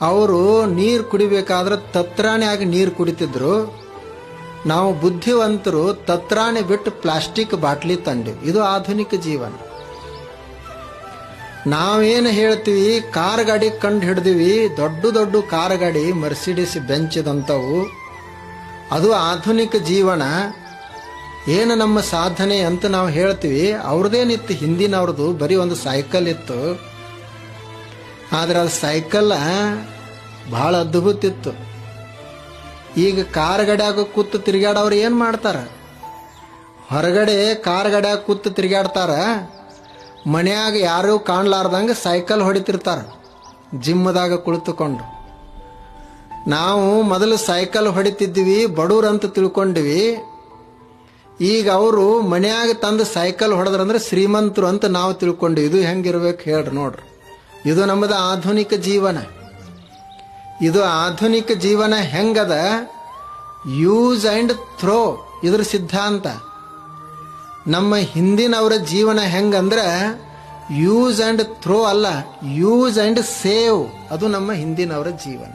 ಅವರು ನೀರು ಕುಡಿಬೇಕಾದ್ರೆ ತತ್ರಾಣಿಯಾಗಿ ನೀರು ಕುಡಿತಿದ್ರು. ನಾವು ಬುದ್ಧಿವಂತರು ತತ್ರಾಣಿ ಬಿಟ್ಟು ಪ್ಲಾಸ್ಟಿಕ್ ಬಾಟ್ಲಿ ತಂದೆವು. ಇದು ಆಧುನಿಕ ಜೀವನ. ನಾವೇನು ಹೇಳ್ತೀವಿ? ಕಾರ್ ಗಾಡಿ ಕಂಡು ಹಿಡ್ದೀವಿ. ದೊಡ್ಡ ದೊಡ್ಡ ಕಾರ್ ಗಾಡಿ, ಮರ್ಸಿಡಿಸ್ ಬೆಂಚದಂಥವು ಅದು ಆಧುನಿಕ ಜೀವನ. ಏನು ನಮ್ಮ ಸಾಧನೆ ಅಂತ ನಾವು ಹೇಳ್ತೀವಿ. ಅವ್ರದ್ದೇನಿತ್ತು ಹಿಂದಿನವ್ರದ್ದು ಬರೀ ಒಂದು ಸೈಕಲ್ ಇತ್ತು. ಆದ್ರೆ ಅದು ಸೈಕಲ್ ಭಾಳ ಅದ್ಭುತ ಇತ್ತು ಈಗ ಕಾರ್ ಗಡ್ಯಾಗ ಕೂತು ತಿರುಗಾಡೋರು ಏನು ಮಾಡ್ತಾರ? ಹೊರಗಡೆ ಕಾರ್ ಗಡ್ಯಾಗ ಕೂತು ತಿರುಗಾಡ್ತಾರ ಮನೆಯಾಗ ಯಾರೂ ಕಾಣ್ಲಾರ್ದಂಗೆ ಸೈಕಲ್ ಹೊಡಿತಿರ್ತಾರ, ಜಿಮ್ಮದಾಗ ಕುಳಿತುಕೊಂಡು. ನಾವು ಮೊದಲು ಸೈಕಲ್ ಹೊಡಿತಿದ್ವಿ ಬಡವ್ರಂತ ತಿಳ್ಕೊಂಡಿವಿ. ಈಗ ಅವರು ಮನೆಯಾಗ ತಂದು ಸೈಕಲ್ ಹೊಡೆದ್ರಂದ್ರೆ ಶ್ರೀಮಂತರು ಅಂತ ನಾವು ತಿಳ್ಕೊಂಡಿವಿ. ಇದು ಹೆಂಗಿರ್ಬೇಕು ಹೇಳ್ರಿ ನೋಡ್ರಿ. ಇದು ನಮ್ಮದು ಆಧುನಿಕ ಜೀವನ. ಇದು ಆಧುನಿಕ ಜೀವನ ಹೆಂಗದ? ಯೂಸ್ ಆ್ಯಂಡ್ ಥ್ರೋ ಇದ್ರ ಸಿದ್ಧಾಂತ. ನಮ್ಮ ಹಿಂದಿನವರ ಜೀವನ ಹೆಂಗಂದ್ರೆ ಯೂಸ್ ಆ್ಯಂಡ್ ಥ್ರೋ ಅಲ್ಲ ಯೂಸ್ ಆ್ಯಂಡ್ ಸೇವ್ ಅದು ನಮ್ಮ ಹಿಂದಿನವರ ಜೀವನ.